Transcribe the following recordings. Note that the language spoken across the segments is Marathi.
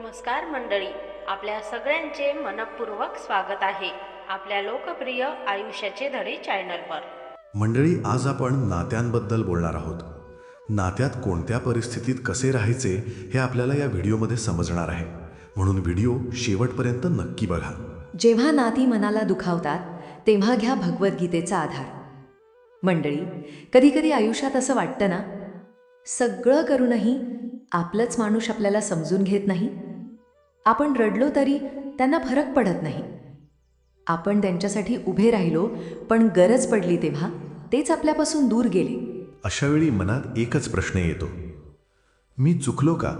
नमस्कार मंडळी. आपल्या सगळ्यांचे मनपूर्वक स्वागत आहे. आपल्या लोकप्रिय आयुष्याचे धडे चॅनलवर. मंडळी आज आपण नात्यांबद्दल बोलणार आहोत. नात्यात कोणत्या परिस्थितीत कसे राहायचे हे आपल्याला या व्हिडिओमध्ये समजणार आहे. म्हणून व्हिडिओ शेवटपर्यंत नक्की बघा. जेव्हा नाती मनाला दुखावतात तेव्हा घ्या भगवद्गीतेचा आधार. मंडळी कधीकधी आयुष्यात असं वाटतं ना सगळं करूनही आपलंच माणूस आपल्याला समजून घेत नाही? आपण रडलो तरी त्यांना फरक पडत नाही. आपण त्यांच्यासाठी उभे राहिलो पण गरज पडली तेव्हा तेच आपल्यापासून दूर गेले. अशावेळी मनात एकच प्रश्न येतो. मी चुकलो का?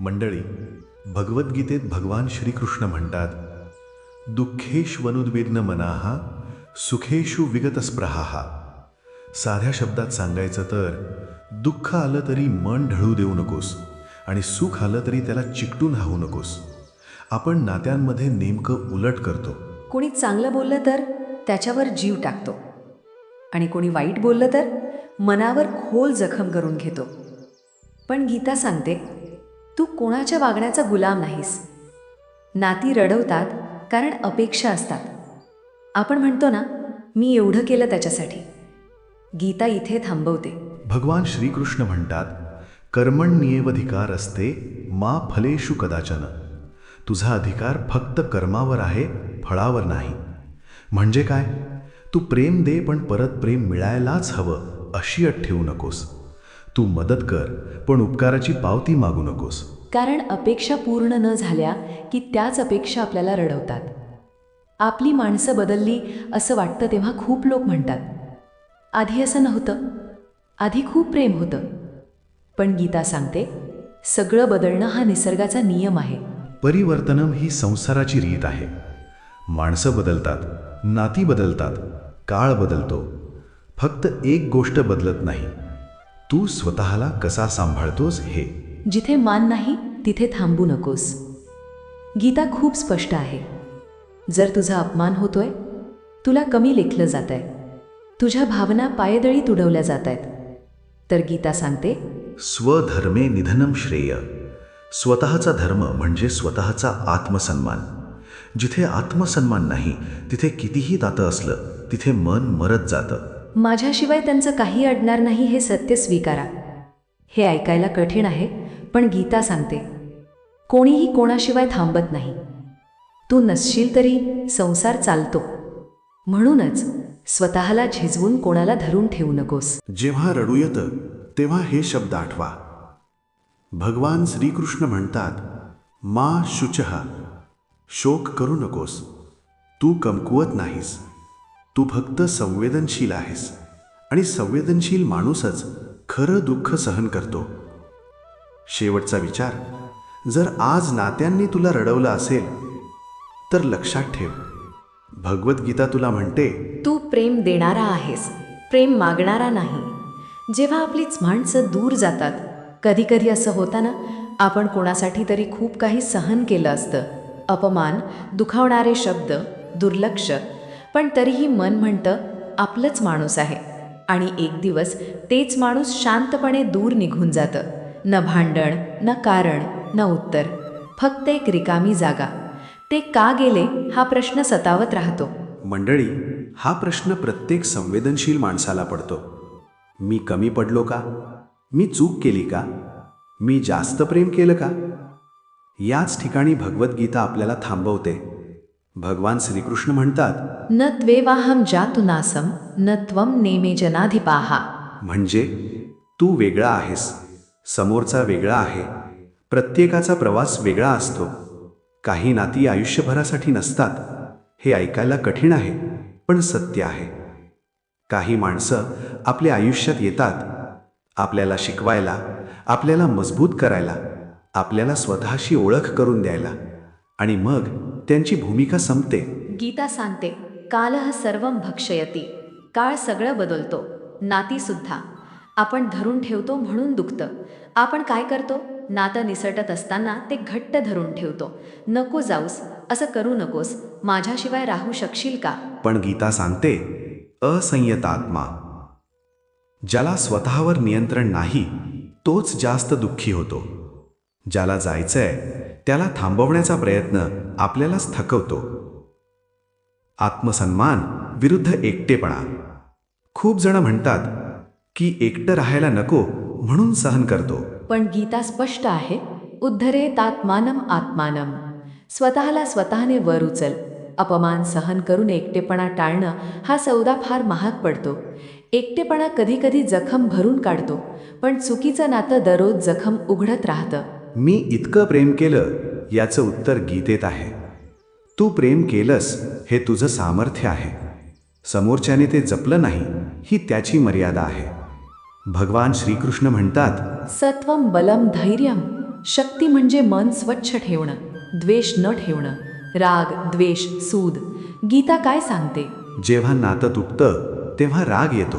मंडळी भगवद्गीतेत भगवान श्रीकृष्ण म्हणतात दुःखेष्वनुद्विग्न मनाहा सुखेषु विगतस्प्रहा साध्या शब्दात सांगायचं तर दुःख आलं तरी मन ढळू देऊ नकोस. आणि सुख आलं तरी त्याला चिकटून राहू नकोस. आपण नात्यांमध्ये नेमकं उलट करतो. कोणी चांगलं बोललं तर त्याच्यावर जीव टाकतो. आणि कोणी वाईट बोललं तर मनावर खोल जखम करून घेतो. पण गीता सांगते तू कोणाच्या वागण्याचा गुलाम नाहीस. नाती रडवतात कारण अपेक्षा असतात. आपण म्हणतो ना मी एवढं केलं त्याच्यासाठी. गीता इथे थांबवते. भगवान श्रीकृष्ण म्हणतात कर्मण्येवधिकार असते मा फलेषु कदाचन. तुझा अधिकार फक्त कर्मावर आहे फळावर नाही. म्हणजे काय? तू प्रेम दे पण परत प्रेम मिळायलाच हवं अशी अट ठेवू नकोस. तू मदत कर पण उपकाराची पावती मागू नकोस. कारण अपेक्षा पूर्ण न झाल्या की त्याच अपेक्षा आपल्याला रडवतात. आपली माणसं बदलली असं वाटतं तेव्हा खूप लोक म्हणतात. आधी असं नव्हतं. आधी खूप प्रेम होतं. पण गीता सांगते सगळं बदलणं हा निसर्गाचा नियम आहे. परिवर्तनम ही संसाराची रीत आहे. माणसं बदलतात नाती बदलतात काळ बदलतो. फक्त एक गोष्ट बदलत नाही तू स्वतःला कसा सांभाळतोस हे. जिथे मान नाही तिथे थांबू नकोस. गीता खूप स्पष्ट आहे. जर तुझा अपमान होतोय तुला कमी लेखलं जात आहे तुझ्या भावना पायदळी तुडवल्या जात आहेत तर गीता सांगते स्वधर्मे निधनम श्रेय. स्वतःचा धर्म म्हणजे स्वतःचा आत्मसन्मान. जिथे आत्मसन्मान नाही तिथे कितीही तातं असलं तिथे मन मरत जातं. माझ्याशिवाय त्यांचं काही अडणार नाही हे सत्य स्वीकारा. हे ऐकायला कठीण आहे पण गीता सांगते कोणीही कोणाशिवाय थांबत नाही. तू नसशील तरी संसार चालतो. म्हणूनच स्वतःला झिजवून कोणाला धरून ठेवू नकोस. जेव्हा रडू येतं तेव्हा हे शब्द आठवा. भगवान श्रीकृष्ण म्हणतात मा शुचहा शोक करू नकोस. तू कमकुवत नाहीस. तू फक्त संवेदनशील आहेस. आणि संवेदनशील माणूसच खरं दुःख सहन करतो. शेवटचा विचार जर आज नात्यांनी तुला रडवलं असेल तर लक्षात ठेव. भगवद्गीता तुला म्हणते तू प्रेम देणारा आहेस. प्रेम मागणारा नाही. जेव्हा आपलीच माणसं दूर जातात कधीकधी असं होतं ना आपण कोणासाठी तरी खूप काही सहन केलं असतं. अपमान दुखावणारे शब्द दुर्लक्ष. पण तरीही मन म्हणतं आपलंच माणूस आहे. आणि एक दिवस तेच माणूस शांतपणे दूर निघून जातं. न भांडण न कारण न उत्तर. फक्त एक रिकामी जागा. ते का गेले हा प्रश्न सतावत राहतो. मंडळी हा प्रश्न प्रत्येक संवेदनशील माणसाला पडतो. मी कमी पडलो का? मी चूक केली का? मी जास्त प्रेम केलं का? याच ठिकाणी भगवद्गीता आपल्याला थांबवते. भगवान श्रीकृष्ण म्हणतात न त्वेवाहम जातु नासम न त्वम नेमे जनाधिपाहा म्हणजे तू वेगळा आहेस समोरचा वेगळा आहे प्रत्येकाचा प्रवास वेगळा असतो. काही नाती आयुष्यभरासाठी नसतात. हे ऐकायला कठीण आहे पण सत्य आहे. काही माणसं आपल्या आयुष्यात येतात आपल्याला शिकवायला आपल्याला मजबूत करायला आपल्याला स्वतःशी ओळख करून द्यायला. आणि मग त्यांची भूमिका संपते. गीता सांगते कालह सर्वम भक्षयती काळ सगळं बदलतो नातीसुद्धा आपण धरून ठेवतो म्हणून दुखतं. आपण काय करतो? नातं निसटत असताना ते घट्ट धरून ठेवतो. नको जाऊस असं करू नकोस. माझ्याशिवाय राहू शकशील का? पण गीता सांगते असंयतात्मा ज्याला स्वतःवर नियंत्रण नाही तोच जास्त दुःखी होतो. ज्याला जायचंय त्याला थांबवण्याचा प्रयत्न आपल्यालाच थकवतो. आत्मसन्मान विरुद्ध एकटेपणा. खूप जण म्हणतात की एकटं राहायला नको म्हणून सहन करतो. पण गीता स्पष्ट आहे उद्धरेत आत्मानम आत्मानम स्वतःला स्वतःने वर उचल. अपमान सहन करून एकटेपणा टाळणं हा सौदा फार महाग पडतो. एकटेपणा कधीकधी जखम भरून काढतो पण चुकीचं नातं दररोज जखम उघडत राहतं. मी इतकं प्रेम केलं याचं उत्तर गीतेत आहे. तू प्रेम केलंस हे तुझं सामर्थ्य आहे. समोरच्याने ते जपलं नाही ही त्याची मर्यादा आहे. भगवान श्रीकृष्ण म्हणतात सत्वम बलम धैर्यम शक्ती म्हणजे मन स्वच्छ ठेवणं द्वेष न ठेवणं. राग द्वेष सूद. गीता काय सांगते? जेव्हा नातं तुटतं तेव्हा राग येतो.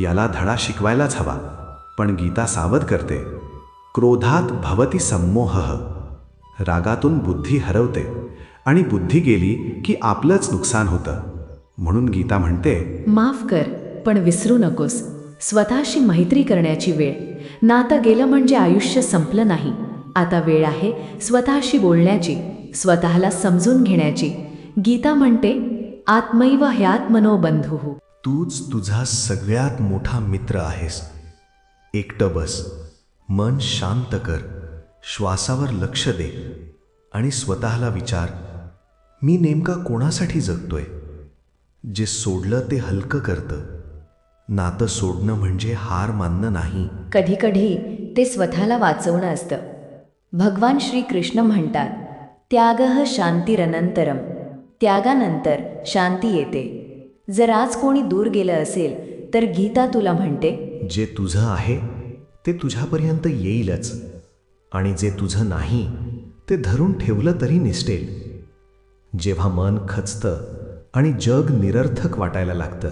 याला धडा शिकवायलाच हवा. पण गीता सावध करते. क्रोधात भवती संमोह रागातून बुद्धी हरवते. आणि बुद्धी गेली की आपलंच नुकसान होतं. म्हणून गीता म्हणते माफ कर पण विसरू नकोस. स्वतःशी मैत्री करण्याची वेळ. नातं गेलं म्हणजे आयुष्य संपलं नाही. आता वेळ आहे स्वतःशी बोलण्याची. स्वतःला समजून घेण्याची. गीता म्हणते आत्मैव ह्यात्मनो बंधू तूच तुझा सगळ्यात मोठा मित्र आहेस. एकटं बस. मन शांत कर. श्वासावर लक्ष दे. आणि स्वतःला विचार मी नेमका कोणासाठी जगतोय? जे सोडलं ते हलकं करतं. नातं सोडणं म्हणजे हार मानणं नाही. कधीकधी ते स्वतःला वाचवणं असतं. भगवान श्रीकृष्ण म्हणतात त्यागः शांतीरनंतरम. त्यागानंतर शांती येते. जर आज कोणी दूर गेलं असेल तर गीता तुला म्हणते जे तुझं आहे ते तुझ्यापर्यंत येईलच. आणि जे तुझं नाही ते धरून ठेवलं तरी निसटेल जेव्हा मन खचतं आणि जग निरर्थक वाटायला लागतं.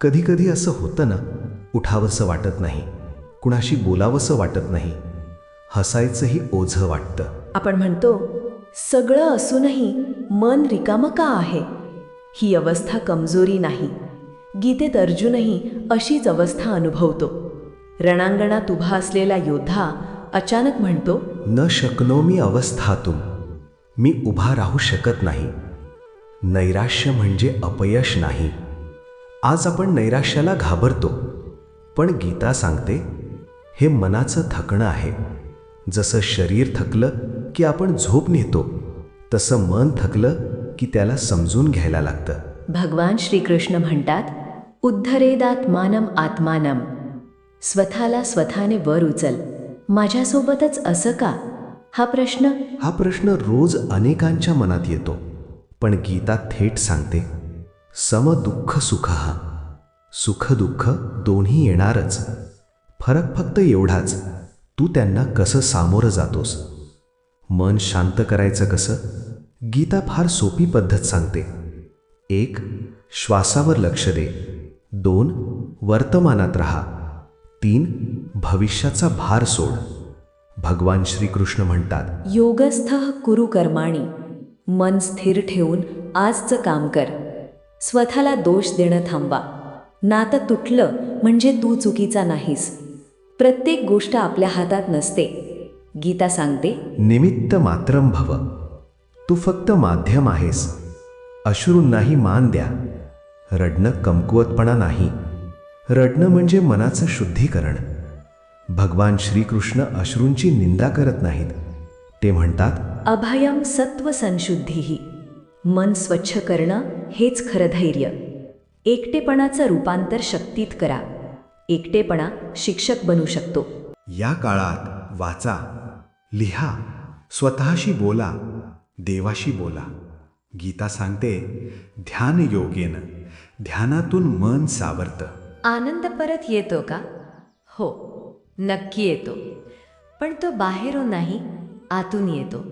कधीकधी असं होतं ना उठावंसं वाटत नाही कुणाशी बोलावंसं वाटत नाही हसायचंही ओझं वाटतं. आपण म्हणतो सगळं असूनही मन रिकामं का आहे. ही अवस्था कमजोरी नाही. गीतेत अर्जुनही अशीच अवस्था अनुभवतो. रणांगणात उभा असलेला योद्धा अचानक म्हणतो न शकनो मी अवस्थातून. मी उभा राहू शकत नाही. नैराश्य म्हणजे अपयश नाही. आज आपण नैराश्याला घाबरतो. पण गीता सांगते हे मनाचं थकणं आहे. जसं शरीर थकलं की आपण झोप नेतो. तसं मन थकलं की त्याला समजून घ्यायला लागतं. भगवान श्रीकृष्ण म्हणतात उद्धरेदात्मानम आत्मानम. स्वतःला स्वतःने वर उचल. माझ्यासोबतच असं का? हा प्रश्न. हा प्रश्न रोज अनेकांच्या मनात येतो. पण गीता थेट सांगते सम दुःख सुख. हा सुख दुःख दोन्ही येणारच. फरक फक्त एवढाच. तू त्यांना कसं सामोरं जातोस? मन शांत करायचं कसं? गीता फार सोपी पद्धत सांगते. एक श्वासावर लक्ष दे. दोन वर्तमानात राहा. तीन भविष्याचा भार सोड. भगवान श्रीकृष्ण म्हणतात योगस्थ कुरु कर्माणी. मन स्थिर ठेवून आजचं काम कर. स्वतःला दोष देणं थांबा नातं तुटलं म्हणजे तू चुकीचा नाहीस. प्रत्येक गोष्ट आपल्या हातात नसते. गीता सांगते निमित्त मात्रम भव. तू फक्त माध्यम आहेस. अश्रूंनाही मान द्या. रडणं कमकुवतपणा नाही. रडणं म्हणजे मनाचं शुद्धीकरण. भगवान श्रीकृष्ण अश्रूंची निंदा करत नाहीत. ते म्हणतात अभयम सत्व संशुद्धीही मन स्वच्छ करणं हेच खरं धैर्य. एकटेपणाचं रूपांतर शक्तीत करा. एकटेपणा शिक्षक बनू शकतो. या काळात वाचा. लिहा स्वतःशी बोला देवाशी बोला. गीता सांगते ध्यान योगेन ध्यानातून मन सावरतं. आनंद परत येतो का? हो नक्की येतो. पण तो बाहेरून नाही आतून येतो.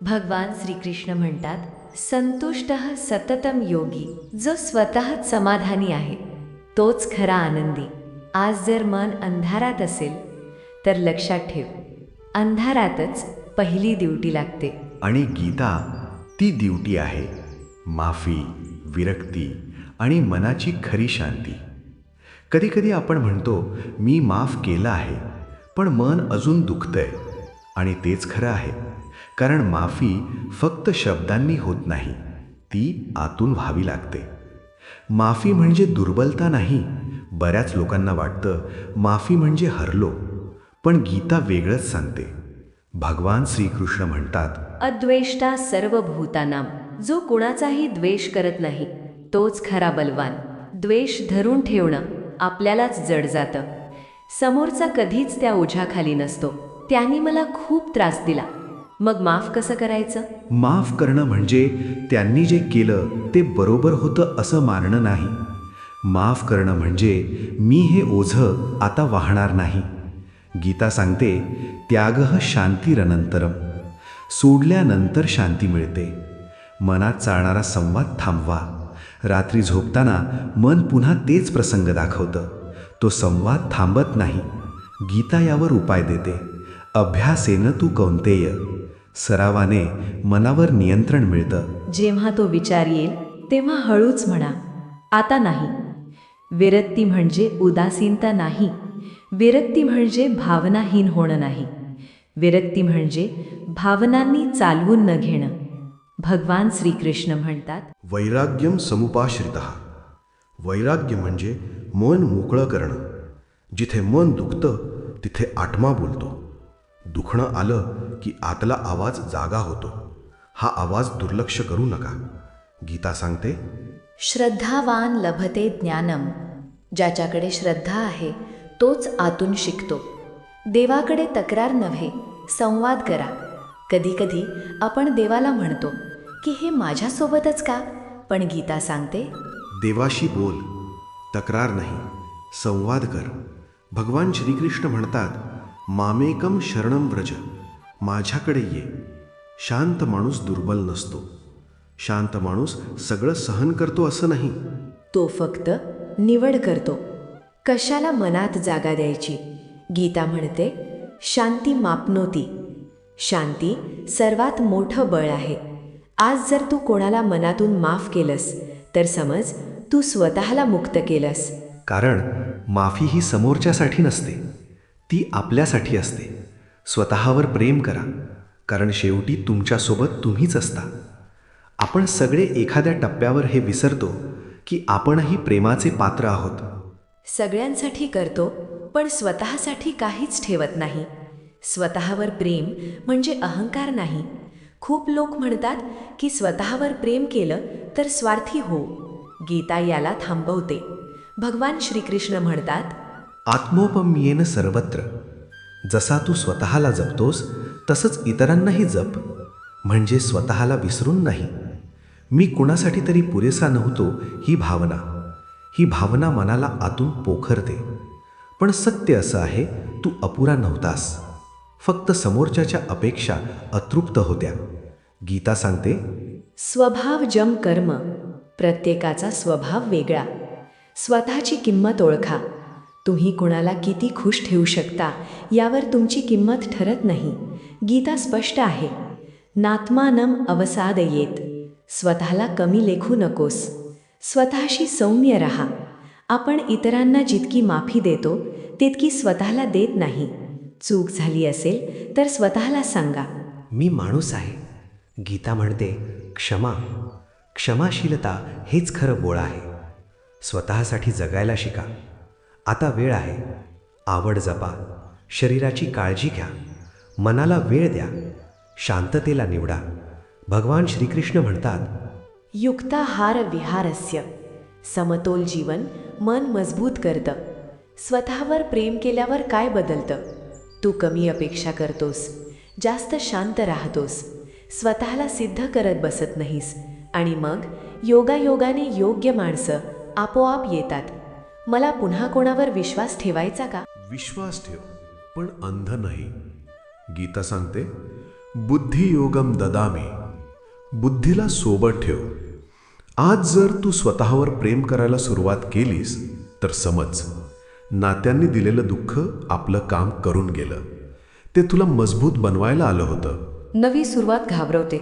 भगवान श्रीकृष्ण म्हणतात संतुष्ट सततम योगी जो स्वतःच समाधानी आहे तोच खरा आनंदी. आज जर मन अंधारात असेल तर लक्षात ठेव अंधारातच पहिली दिवटी लागते. आणि गीता ती दिवटी आहे. माफी विरक्ती आणि मनाची खरी शांती. कधीकधी आपण म्हणतो मी माफ केलं आहे पण मन अजून दुखतंय. आणि तेच खरं आहे. कारण माफी फक्त शब्दांनी होत नाही ती आतून व्हावी लागते. माफी म्हणजे दुर्बलता नाही. बऱ्याच लोकांना वाटतं माफी म्हणजे हरलो. पण गीता वेगळंच सांगते. भगवान श्रीकृष्ण म्हणतात अद्वेष्टा सर्व भूतानाम जो कुणाचाही द्वेष करत नाही तोच खरा बलवान. द्वेष धरून ठेवणं आपल्यालाच जड जातं. समोरचा कधीच त्या ओझ्याखाली नसतो. त्यांनी मला खूप त्रास दिला. मग माफ कसं करायचं? माफ करणं म्हणजे त्यांनी जे केलं ते बरोबर होतं असं मानणं नाही. माफ करणं म्हणजे मी हे ओझं आता वाहणार नाही. गीता सांगते त्याग शांतीरनंतरम. सोडल्यानंतर शांती मिळते. मनात चालणारा संवाद थांबवा. रात्री झोपताना मन पुन्हा तेच प्रसंग दाखवतं. तो संवाद थांबत नाही. गीता यावर उपाय देते. अभ्यासेनं तू कौंतेय सरावाने मनावर नियंत्रण मिळतं. जेव्हा तो विचार येईल तेव्हा हळूच म्हणा आता नाही. विरक्ती म्हणजे उदासीनता नाही. विरक्ती म्हणजे भावनाहीन होणं नाही. विरक्ती म्हणजे भावनांनी चालवून न घेणं. भगवान श्रीकृष्ण म्हणतात वैराग्यम समुपाश्रित. वैराग्य म्हणजे मन मोकळं करणं. जिथे मन दुखतं तिथे आत्मा बोलतो. दुखणं आलं की आतला आवाज जागा होतो. हा आवाज दुर्लक्ष करू नका. गीता सांगते श्रद्धावान लभते ज्ञानम. ज्याच्याकडे श्रद्धा आहे तोच आतून शिकतो. देवाकडे तक्रार नव्हे संवाद करा. कधीकधी आपण देवाला म्हणतो की हे माझ्यासोबतच का? पण गीता सांगते देवाशी बोल तक्रार नाही संवाद कर. भगवान श्रीकृष्ण म्हणतात मामेकम शरणम व्रज माझ्याकडे ये. शांत माणूस दुर्बल नसतो. शांत माणूस सगळं सहन करतो असं नाही. तो फक्त निवड करतो. कशाला मनात जागा द्यायची? गीता म्हणते शांती मापनोती. शांती सर्वात मोठं बळ आहे. आज जर तू कोणाला मनातून माफ केलंस तर समज तू स्वतःला मुक्त केलंस. कारण माफी ही समोरच्यासाठी नसते ती आपल्यासाठी असते. स्वतःवर प्रेम करा कारण शेवटी तुमच्यासोबत तुम्हीच असता. आपण सगळे एखाद्या टप्प्यावर हे विसरतो की आपणही प्रेमाचे पात्र आहोत. सगळ्यांसाठी करतो पण स्वतःसाठी काहीच ठेवत नाही. स्वतःवर प्रेम म्हणजे अहंकार नाही. खूप लोक म्हणतात की स्वतःवर प्रेम केलं तर स्वार्थी हो. गीता याला थांबवते. भगवान श्रीकृष्ण म्हणतात आत्मोपम्येन सर्वत्र. जसा तू स्वतःला जपतोस तसंच इतरांनाही जप. म्हणजे स्वतःला विसरून नाही. मी कुणासाठी तरी पुरेसा नव्हतो ही भावना. ही भावना मनाला आतून पोखरते. पण सत्य असं आहे तू अपुरा नव्हतास. फक्त समोरच्याच्या अपेक्षा अतृप्त होत्या. गीता सांगते स्वभाव जम कर्म प्रत्येकाचा स्वभाव वेगळा. स्वतःची किंमत ओळखा. तुम्ही कोणाला किती खुश ठेवू शकता यावर तुमची किंमत ठरत नाही. गीता स्पष्ट आहे. नात्मानम अवसाद येत. स्वतःला कमी लेखू नकोस. स्वतःशी सौम्य रहा. आपण इतरांना जितकी माफी देतो तितकी स्वतःला देत नाही. चूक झाली असेल तर स्वतःला सांगा. मी माणूस आहे. गीता म्हणते क्षमा क्षमाशीलता हेच खरं बोळ आहे. स्वतःसाठी जगायला शिका. आता वेळ आहे. आवड जपा. शरीराची काळजी घ्या. मनाला वेळ द्या. शांततेला निवडा. भगवान श्रीकृष्ण म्हणतात युक्ताहार विहारस्य समतोल जीवन मन मजबूत करतं. स्वतःवर प्रेम केल्यावर काय बदलतं? तू कमी अपेक्षा करतोस. जास्त शांत राहतोस. स्वतःला सिद्ध करत बसत नाहीस. आणि मग योगायोगाने योग्य माणसं आपोआप येतात. मला पुन्हा कोणावर विश्वास ठेवायचा का? विश्वास ठेव पण अंध नाही. गीता सांगते बुद्धियोगम ददामी. बुद्धीला सोबत ठेव. आज जर तू स्वतःवर प्रेम करायला सुरुवात केलीस तर समज. नात्यांनी दिलेलं दुःख आपलं काम करून गेलं. ते तुला मजबूत बनवायला आलं होतं. नवी सुरुवात घाबरवते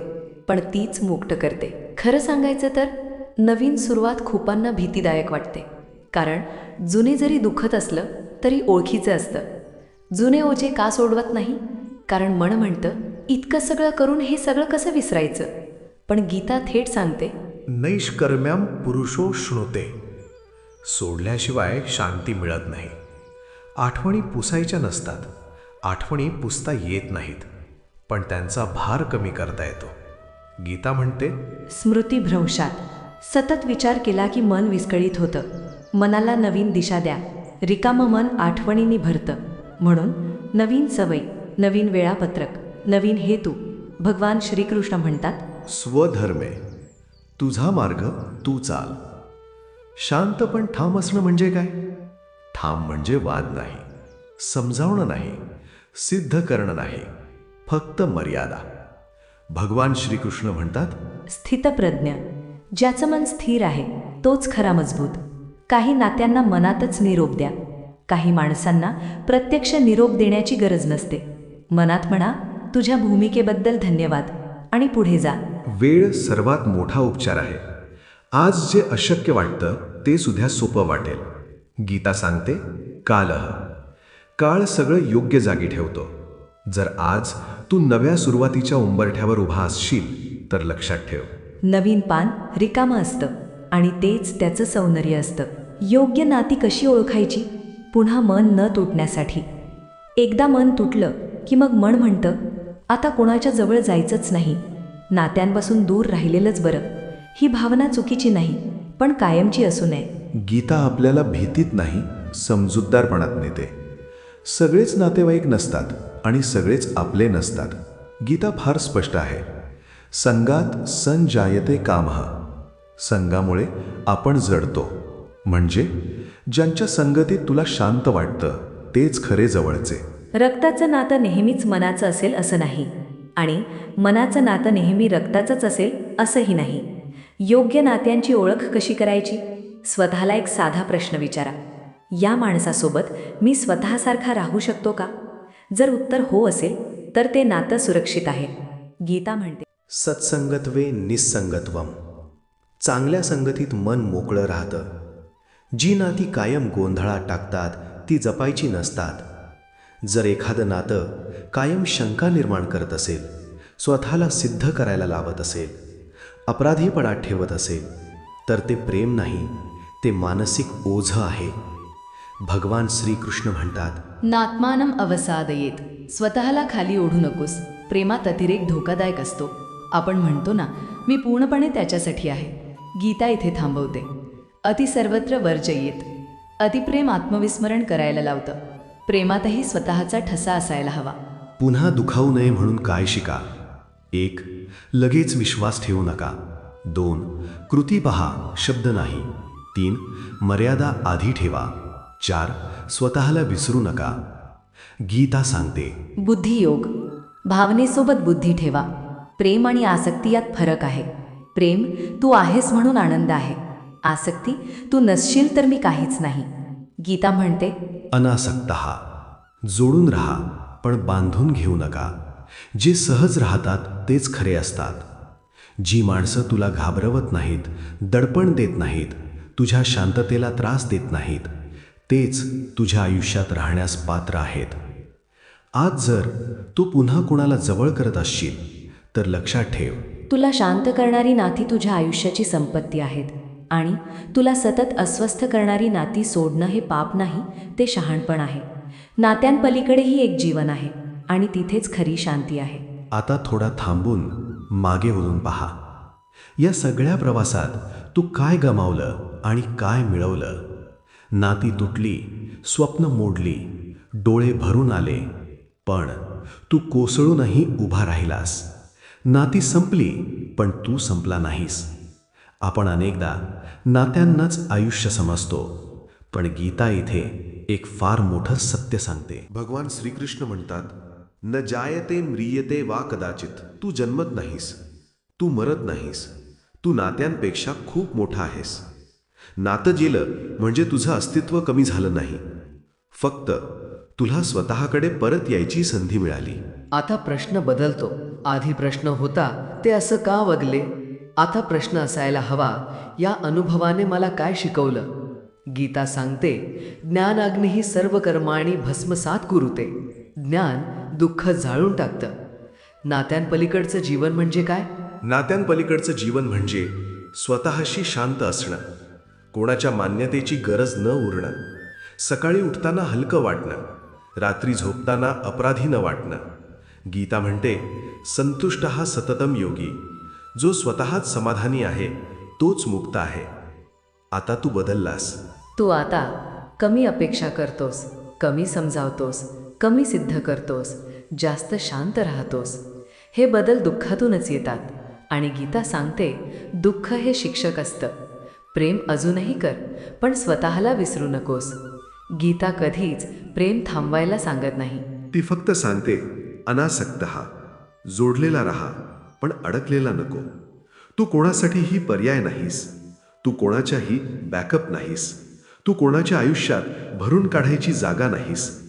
पण तीच मुक्त करते. खरं सांगायचं तर नवीन सुरुवात खूपांना भीतीदायक वाटते. कारण जुने जरी दुखत असलं तरी ओळखीचं असतं. जुने ओझे का सोडवत नाही? कारण मन म्हणतं इतकं सगळं करून हे सगळं कसं विसरायचं? पण गीता थेट सांगते. नैष्कर्म्याम पुरुषो श्नुते सोडल्याशिवाय शांती मिळत नाही. आठवणी पुसायच्या नसतात. आठवणी पुसता येत नाहीत. पण त्यांचा भार कमी करता येतो. गीता म्हणते स्मृतिभ्रंशात सतत विचार केला की मन विस्कळीत होतं. मनाला नवीन दिशा द्या. रिकामं मन आठवणींनी भरतं. म्हणून नवीन सवय नवीन वेळापत्रक नवीन हेतू भगवान श्रीकृष्ण म्हणतात स्वधर्मे तुझा मार्ग तू चाल. शांत पण ठाम असणं म्हणजे काय? ठाम म्हणजे वाद नाही समजावणं नाही सिद्ध करणं नाही फक्त मर्यादा. भगवान श्रीकृष्ण म्हणतात स्थितप्रज्ञ ज्याचं मन स्थिर आहे तोच खरा मजबूत. काही नात्यांना मनातच निरोप द्या. काही माणसांना प्रत्यक्ष निरोप देण्याची गरज नसते. मनात म्हणा तुझ्या भूमिकेबद्दल धन्यवाद. आणि पुढे जा. वेळ सर्वात मोठा उपचार आहे. आज जे अशक्य वाटतं ते सुद्धा सोपं वाटेल. गीता सांगते कालह. काळ सगळं योग्य जागी ठेवतो. जर आज तू नव्या सुरुवातीच्या उंबरठ्यावर उभा असशील तर लक्षात ठेव. नवीन पान रिकामं असतं आणि तेच त्याचं सौंदर्य असतं. योग्य नाती कशी ओळखायची? पुन्हा मन न तुटण्यासाठी. एकदा मन तुटलं की मग मन म्हणतं आता कोणाच्या जवळ जायचंच नाही. नात्यांपासून दूर राहिलेलंच बरं. ही भावना चुकीची नाही पण कायमची असू नये. गीता आपल्याला भीतीत नाही समजूतदारपणात नेते. सगळेच नातेवाईक नसतात आणि सगळेच आपले नसतात. गीता फार स्पष्ट आहे. संगात संजायते कामह संघामुळे आपण जडतो. म्हणजे ज्यांच्या संगतीत तुला शांत वाटतं तेच खरे जवळचे. रक्ताचं नातं नेहमीच मनाचं असेल असं नाही. आणि मनाचं नातं नेहमी रक्ताचंच असेल असंही नाही. योग्य नात्यांची ओळख कशी करायची? स्वतःला एक साधा प्रश्न विचारा. या माणसासोबत मी स्वतःसारखा राहू शकतो का? जर उत्तर हो असेल तर ते नातं सुरक्षित आहे. गीता म्हणते सत्संगत्वे निसंगत्वम. चांगल्या संगतीत मन मोकळं राहतं. जी नाती कायम गोंधळात टाकतात ती जपायची नसतात. जर एखादं नातं कायम शंका निर्माण करत असेल स्वतःला सिद्ध करायला लावत असेल अपराधीपणात ठेवत असेल तर ते प्रेम नाही ते मानसिक ओझं आहे. भगवान श्रीकृष्ण म्हणतात नात्मानम अवसादयेत स्वतःला खाली ओढू नकोस प्रेमात अतिरेक धोकादायक असतो. आपण म्हणतो ना मी पूर्णपणे त्याच्यासाठी आहे. गीता इथे थांबवते. अति सर्वत्र वर्जयेत अतिप्रेम आत्मविस्मरण करायला लावतं. प्रेमातही स्वतःचा ठसा असायला हवा. पुन्हा दुखावू नये म्हणून काय शिका? एक लगेच विश्वास ठेवू नका. दोन कृती पहा शब्द नाही. तीन मर्यादा आधी ठेवा. चार स्वतःला विसरू नका. गीता सांगते. बुद्धियोग भावनेसोबत बुद्धी ठेवा. प्रेम आणि आसक्ती यात फरक आहे. प्रेम तू आहेस म्हणून आनंद आहे. आसक्ती तू नसशील तर मी काहीच नाही. गीता म्हणते अनासक्त जोडून राहा पण बांधून घेऊ नका. जे सहज राहतात तेच खरे असतात. जी माणसं तुला घाबरवत नाहीत दडपण देत नाहीत तुझ्या शांततेला त्रास देत नाहीत तेच तुझ्या आयुष्यात राहण्यास पात्र आहेत. आज जर तू पुन्हा कुणाला जवळ करत असशील तर लक्षात ठेव. तुला शांत करणारी नाती तुझ्या आयुष्याची संपत्ती आहेत. आणि तुला सतत अस्वस्थ करणारी नाती सोडणं हे पाप नाही ते शहाणपण आहे. नात्यांपलीकडेही एक जीवन आहे आणि तिथेच खरी शांती आहे. आता थोडा थांबून मागे वळून पहा. या सगळ्या प्रवासात तू काय गमावलं आणि काय मिळवलं? नाती तुटली स्वप्न मोडली डोळे भरून आले पण तू कोसळूनही उभा राहिलास. नाती संपली पण तू संपला नाहीस. आपण अनेकदा नात्यांनाच आयुष्य समजतो. पण गीता इथे एक फार मोठं सत्य सांगते. भगवान श्रीकृष्ण म्हणतात न जायते म्रियते वा कदाचित तू जन्मत नाहीस. तू मरत नाहीस. तू नात्यांपेक्षा खूप मोठा आहेस. नातं गेलं म्हणजे तुझं अस्तित्व कमी झालं नाही. फक्त तुला स्वतःकडे परत यायची संधी मिळाली. आता प्रश्न बदलतो. आधी प्रश्न होता ते असं का वगले? आता प्रश्न असायला हवा या अनुभवाने मला काय शिकवलं? गीता सांगते ज्ञानाग्नी ही सर्व कर्माणी भस्मसात कुरुते. ज्ञान दुःख जाळून टाकतं. नात्यांपलीकडचं जीवन म्हणजे काय? नात्यांपलीकडचं जीवन म्हणजे स्वतःशी शांत असणं कोणाच्या मान्यतेची गरज न उरणं सकाळी उठताना हलकं वाटणं रात्री झोपताना अपराधी न वाटणं. गीता म्हणते संतुष्ट हा सततम योगी. जो स्वतःच समाधानी आहे तोच मुक्त आहे. आता तू बदललास. तू आता कमी अपेक्षा करतोस कमी समजावतोस कमी सिद्ध करतोस जास्त शांत राहतोस. हे बदल दुःखातूनच येतात आणि गीता सांगते दुःख हे शिक्षक असतं. प्रेम अजूनही कर पण स्वतःला विसरू नकोस. गीता कधीच प्रेम थांबवायला सांगत नाही. ती फक्त सांगते अनासक्त हा जोडलेला राहा. पण अडकलेला नको. तू कोणासाठीही पर्याय नाहीस. तू कोणाच्याही बॅकअप नाहीस. तू कोणाच्या आयुष्यात भरून काढायची जागा नाहीस.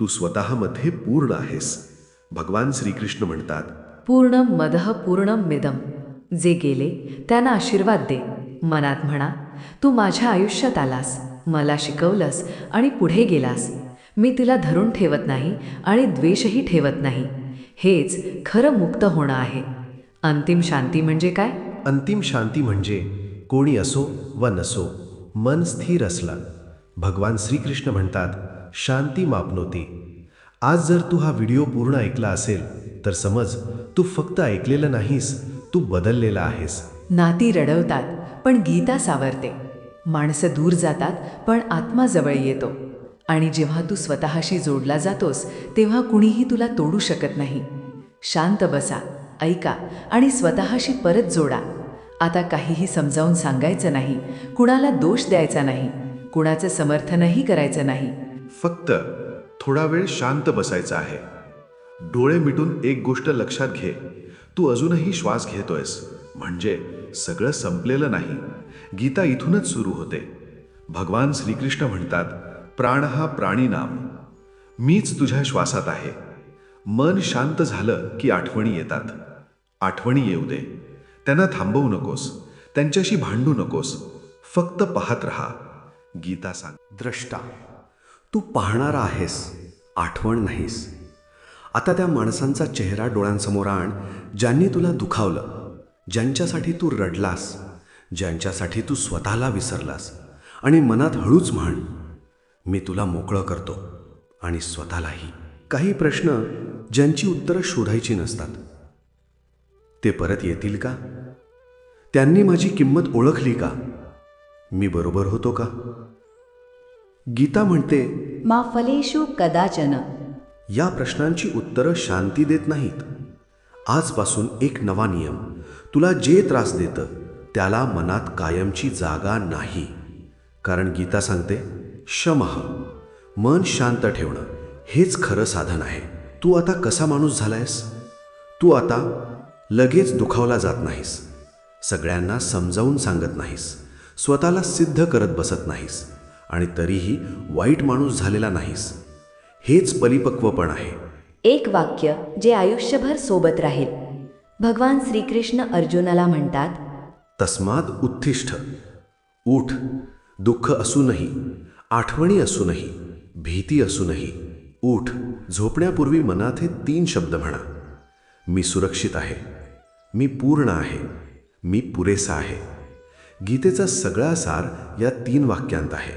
तू स्वतःमध्ये पूर्ण आहेस. भगवान श्रीकृष्ण म्हणतात पूर्ण मदह पूर्ण मेदम जे गेले त्यांना आशीर्वाद दे. मनात म्हणा तू माझ्या आयुष्यात आलास मला शिकवलंस आणि पुढे गेलास. मी तिला धरून ठेवत नाही आणि द्वेषही ठेवत नाही. हेच खरं मुक्त होणं आहे. अंतिम शांती म्हणजे काय? अंतिम शांती म्हणजे कोणी असो व नसो मन स्थिर असलं. भगवान श्रीकृष्ण म्हणतात शांती मापनोती. आज जर तू हा व्हिडिओ पूर्ण ऐकला असेल तर समज तू फक्त ऐकलेलं नाहीस तू बदललेला आहेस. नाती रडवतात पण गीता सावरते. माणसं दूर जातात पण आत्मा जवळ येतो. आणि जेव्हा तू स्वतःशी जोडला जातोस तेव्हा कुणीही तुला तोडू शकत नाही. शांत बसा. ऐका आणि स्वतःशी परत जोडा. आता काहीही समजावून सांगायचं नाही कुणाला दोष द्यायचा नाही कुणाचं समर्थनही करायचं नाही. फक्त थोडा वेळ शांत बसायचा आहे. डोळे मिटून एक गोष्ट लक्षात घे. तू अजूनही श्वास घेतोयस. म्हणजे सगळं संपलेलं नाही. गीता इथूनच सुरू होते. भगवान श्रीकृष्ण म्हणतात प्राण हा प्राणी नाम. मीच तुझ्या श्वासात आहे. मन शांत झालं की आठवणी येतात. आठवणी येऊ दे. त्यांना थांबवू नकोस. त्यांच्याशी भांडू नकोस. फक्त पाहत राहा. गीता सांग. द्रष्टा तू पाहणारा आहेस. आठवण नाहीस. आता त्या माणसांचा चेहरा डोळ्यांसमोर आण. ज्यांनी तुला दुखावलं ज्यांच्यासाठी तू रडलास ज्यांच्यासाठी तू स्वतःला विसरलास आणि मनात हळूच म्हण मी तुला मोकळं करतो आणि स्वतःलाही. काही प्रश्न ज्यांची उत्तरं शोधायची नसतात. ते परत येतील का? त्यांनी माझी किंमत ओळखली का? मी बरोबर होतो का? गीता म्हणते मा फलेषु कदाचन. या प्रश्नांची उत्तरं शांती देत नाहीत. आजपासून एक नवा नियम तुला जे त्रास देतं त्याला मनात कायमची जागा नाही. कारण गीता सांगते शमह मन शांत ठेवणं हेच खरं साधन आहे. तू आता कसा माणूस झालायस? तू आता लगेच दुखावला जात नाहीस. सगळ्यांना समजावून सांगत नाहीस. स्वतःला सिद्ध करत बसत नाहीस. आणि तरीही वाईट माणूस झालेला नाहीस. हेच परिपक्वपण आहे. एक वाक्य जे आयुष्यभर सोबत राहील. भगवान श्रीकृष्ण अर्जुनाला म्हणतात तस्माद उत्थिष्ठ उठ. दुःख असूनही आठवणी असूनही भीती असूनही उठ. झोपण्यापूर्वी मनात हे तीन शब्द म्हणा. मी सुरक्षित आहे. मी पूर्ण आहे मी पुरेसा आहे. गीतेचा सगळा सार या तीन वाक्यांत आहे.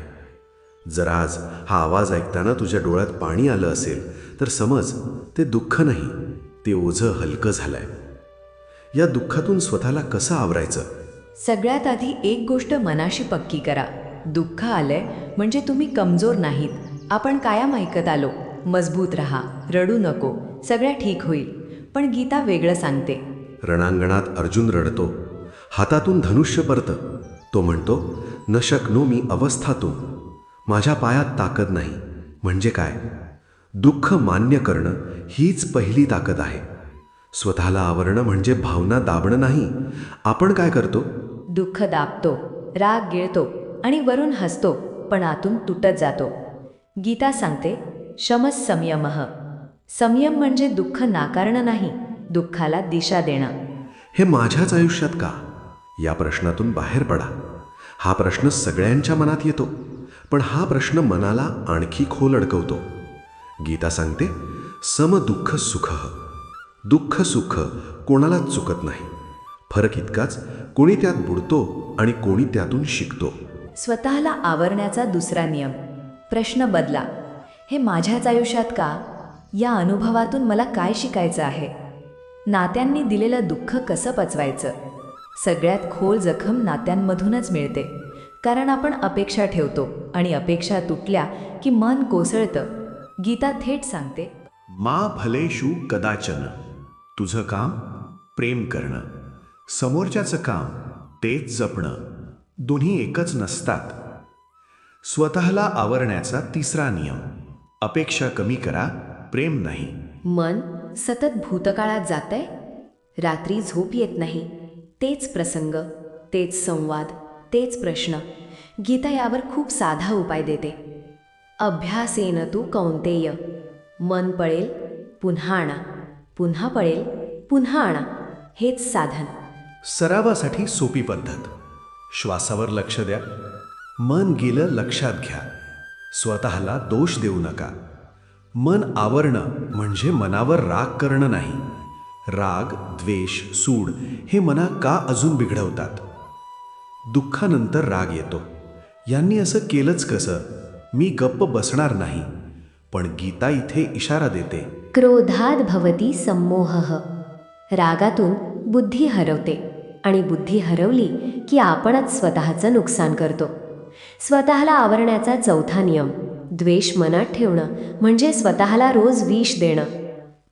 जर आज हा आवाज ऐकताना तुझ्या डोळ्यात पाणी आलं असेल तर समज ते दुःख नाही ते ओझं हलकं झालंय. या दुःखातून स्वतःला कसं आवरायचं? सगळ्यात आधी एक गोष्ट मनाशी पक्की करा. दुःख आलंय म्हणजे तुम्ही कमजोर नाहीत. आपण कायम ऐकत आलो. मजबूत राहा रडू नको. सगळ्या ठीक होईल. पण गीता वेगळं सांगते. रणांगणात अर्जुन रडतो. हातातून धनुष्य परतं. तो म्हणतो न शकनो मी अवस्थातून. माझ्या पायात ताकद नाही. म्हणजे काय? दुःख मान्य करणं हीच पहिली ताकद आहे. स्वतःला आवरणं म्हणजे भावना दाबणं नाही. आपण काय करतो? दुःख दाबतो राग गिळतो आणि वरून हसतो पण आतून तुटत जातो. गीता सांगते शमस संयमः. संयम म्हणजे दुःख नाकारणं नाही दुःखाला दिशा देणं. हे माझ्याच आयुष्यात का? या प्रश्नातून बाहेर पडा. हा प्रश्न सगळ्यांच्या मनात येतो पण हा प्रश्न मनाला आणखी खोल अडकवतो. गीता सांगते समदुःख सुख. दुःख सुख कोणालाच चुकत नाही. फरक इतकाच कोणी त्यात बुडतो आणि कोणी त्यातून शिकतो. स्वतःला आवरण्याचा दुसरा नियम. प्रश्न बदला. हे माझ्याच आयुष्यात का? या अनुभवातून मला काय शिकायचं आहे? नात्यांनी दिलेलं दुःख कसं पचवायचं? सगळ्यात खोल जखम नात्यांमधूनच मिळते. कारण आपण अपेक्षा ठेवतो आणि अपेक्षा तुटल्या की मन कोसळतं. गीता थेट सांगते. मा भलेशू कदाचन. तुझं काम प्रेम करणं. समोरच्याचं काम तेच जपणं. दोन्ही एकच नसतात. स्वतःला आवरण्याचा तिसरा नियम. अपेक्षा कमी करा प्रेम नाही. मन सतत भूतकाळात जातंय? रात्री झोप येत नाही. तेच प्रसंग तेच संवाद तेच प्रश्न. गीता यावर खूप साधा उपाय देते. अभ्यासेन तू कौंतेय. मन पळेल पुन्हा आणा. पुन्हा पळेल पुन्हा आणा. हेच साधन. सरावासाठी सोपी पद्धत. श्वासावर लक्ष द्या. मन गेलं लक्षात घ्या. स्वतःला दोष देऊ नका. मन आवरणं म्हणजे मनावर राग करणं नाही. राग द्वेष सूड हे मना का अजून बिघडवतात? दुःखानंतर राग येतो. यांनी असं केलंच कसं? मी गप्प बसणार नाही. पण गीता इथे इशारा देते. क्रोधात भवती संमोह रागातून बुद्धी हरवते आणि बुद्धी हरवली की आपणच स्वतःचं नुकसान करतो. स्वतःला आवरण्याचा चौथा नियम. द्वेष मनात ठेवणं म्हणजे स्वतःला रोज विष देणं.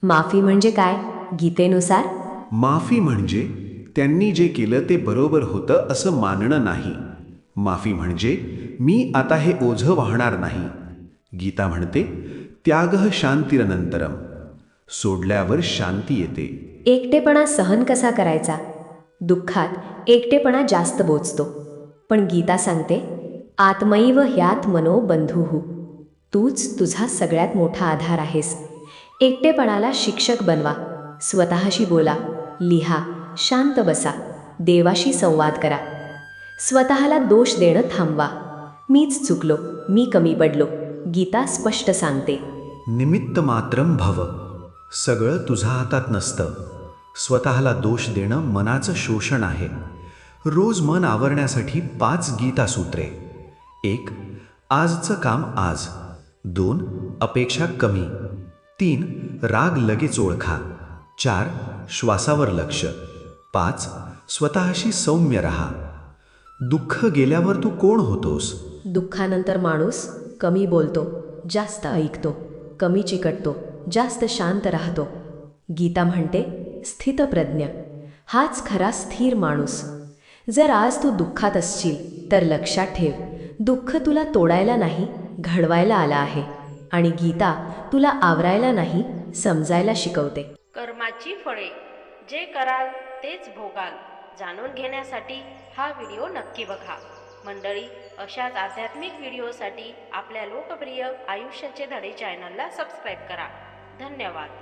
माफी म्हणजे काय? गीतेनुसार? माफी म्हणजे त्यांनी जे केलं ते बरोबर होतं असं मानणं नाही. माफी म्हणजे मी आता हे ओझं वाहणार नाही. गीता म्हणते त्याग शांतीरनंतरम. सोडल्यावर शांती येते. एकटेपणा सहन कसा करायचा? दुःखात एकटेपणा जास्त बोचतो. पण गीता सांगते आत्मैव ह्यात मनो बंधुहू तूच तुझा सगळ्यात मोठा आधार आहेस. एकटेपणाला शिक्षक बनवा. स्वतःशी बोला लिहा शांत बसा देवाशी संवाद करा. स्वतःला दोष देणं थांबवा. मीच चुकलो मी कमी पडलो गीता स्पष्ट सांगते. निमित्त मात्रम भव. सगळं तुझ्या हातात नसतं. स्वतःला दोष देणं मनाचं शोषण आहे. रोज मन आवरण्यासाठी पाच गीता सूत्रे एक आजचं काम आज. दोन अपेक्षा कमी. तीन राग लगेच ओळखा. चार श्वासावर लक्ष. पाच स्वतःशी सौम्य रहा. दुःख गेल्यावर तू कोण होतोस? दुःखानंतर माणूस कमी बोलतो जास्त ऐकतो कमी चिकटतो जास्त शांत राहतो. गीता म्हणते स्थितप्रज्ञ. हाच खरा स्थिर माणूस. जर आज तू दुःखात असशील तर लक्षात ठेव दुःख तुला तोडायला नाही घडवायला आला आहे आणि गीता तुला आवरायला नाही समजायला शिकवते. कर्माची फळे. जे कराल तेच भोगाल. जाणून घेण्यासाठी हा व्हिडिओ नक्की बघा. मंडळी अशाच आध्यात्मिक व्हिडिओसाठी आपल्या लोकप्रिय आयुष्याचे धडे चॅनलला सबस्क्राईब करा. धन्यवाद.